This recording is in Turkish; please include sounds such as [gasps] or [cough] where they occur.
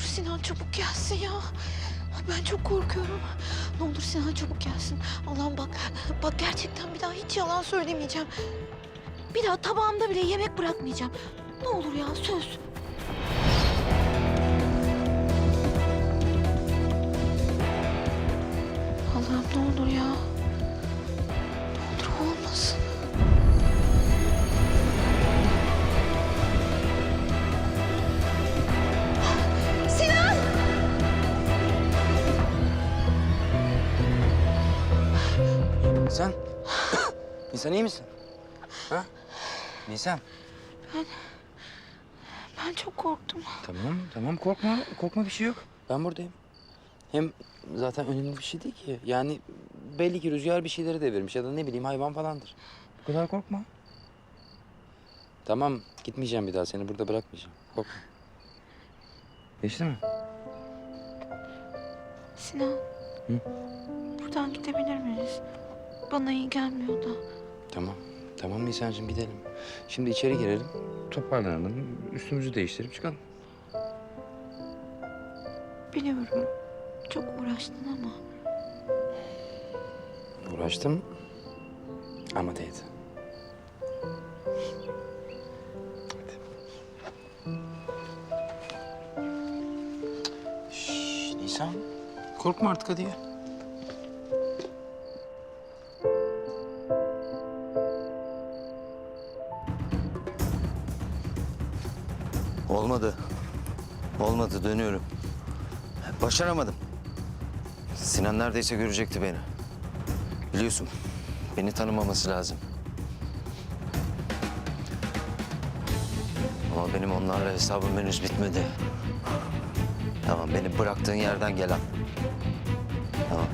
Sinan çabuk gelsin ya. Ben çok korkuyorum. Ne olur Sinan çabuk gelsin. Allah'ım bak, bak gerçekten bir daha hiç yalan söylemeyeceğim. Bir daha tabağımda bile yemek bırakmayacağım. Ne olur ya söz. Nisan. [gasps] Nisan iyi misin? Ha? Nisan. Ben çok korktum. Tamam, tamam korkma. Korkma bir şey yok. Ben buradayım. Hem zaten önemli bir şey değil ki. Yani belli ki rüzgar bir şeyleri devirmiş ya da ne bileyim hayvan falandır. Bu kadar korkma. Tamam, gitmeyeceğim bir daha. Seni burada bırakmayacağım. Korkma. Geçti mi? Sinan. Buradan gidebilir miyiz? Bana iyi gelmiyor da. Tamam. Tamam Nisan'cığım gidelim. Şimdi içeri girelim. Toparlanalım. Üstümüzü değiştirip çıkalım. Biliyorum. Çok uğraştın ama. Uğraştım ama değdi. Hadi. Şşş, Nisan. Korkma artık hadi gel. Olmadı. Olmadı dönüyorum. Başaramadım. Sinan neredeyse görecekti beni. Biliyorsun beni tanımaması lazım. Ama benim onlarla hesabım henüz bitmedi. Tamam beni bıraktığın yerden gelen. Tamam.